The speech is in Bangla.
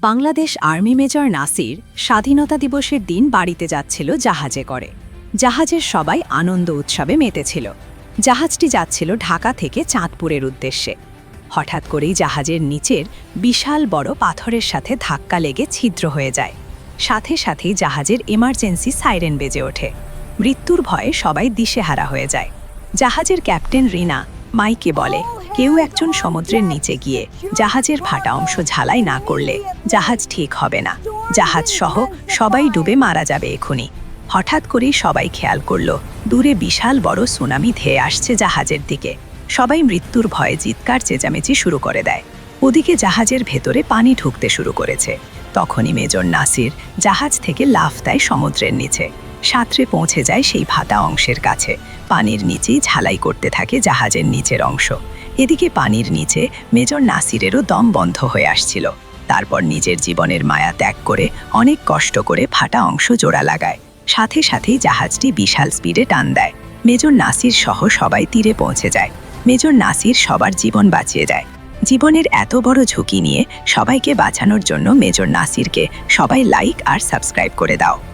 বাংলাদেশ আর্মি মেজর নাসির স্বাধীনতা দিবসের দিন বাড়িতে যাচ্ছিল জাহাজে করে। জাহাজের সবাই আনন্দ উৎসবে মেতেছিল। জাহাজটি যাচ্ছিল ঢাকা থেকে চাঁদপুরের উদ্দেশ্যে। হঠাৎ করেই জাহাজের নিচের বিশাল বড় পাথরের সাথে ধাক্কা লেগে ছিদ্র হয়ে যায়। সাথে সাথেই জাহাজের এমার্জেন্সি সাইরেন বেজে ওঠে। মৃত্যুর ভয়ে সবাই দিশেহারা হয়ে যায়। জাহাজের ক্যাপ্টেন রিনা মাইকে বলে কেউ একজন সমুদ্রের নিচে গিয়ে জাহাজের ফাটা অংশ ঝালাই না করলে জাহাজ ঠিক হবে না। জাহাজ সহ সবাই ডুবে মারা যাবে এখুনি। হঠাৎ করেই সবাই খেয়াল করল, দূরে বিশাল বড় সুনামি ধেয়ে আসছে জাহাজের দিকে। সবাই মৃত্যুর ভয়ে চিৎকার চেঁচামেচি শুরু করে দেয়। ওদিকে জাহাজের ভেতরে পানি ঢুকতে শুরু করেছে। তখনই মেজর নাসির জাহাজ থেকে লাফ দেয় সমুদ্রের নিচে। সাঁতরে পৌঁছে যায় সেই ভাতা অংশের কাছে। পানির নিচেই ঝালাই করতে থাকে জাহাজের নিচের অংশ। এদিকে পানির নিচে মেজর নাসিরেরও দম বন্ধ হয়ে আসছিল। তারপর নিজের জীবনের মায়া ত্যাগ করে অনেক কষ্ট করে ফাটা অংশ জোড়া লাগায়। সাথে সাথেই জাহাজটি বিশাল স্পিডে টান দেয়। মেজর নাসির সহ সবাই তীরে পৌঁছে যায়। মেজর নাসির সবার জীবন বাঁচিয়ে দেয় জীবনের এত বড় ঝুঁকি নিয়ে সবাইকে বাঁচানোর জন্য মেজর নাসিরকে সবাই লাইক আর সাবস্ক্রাইব করে দাও।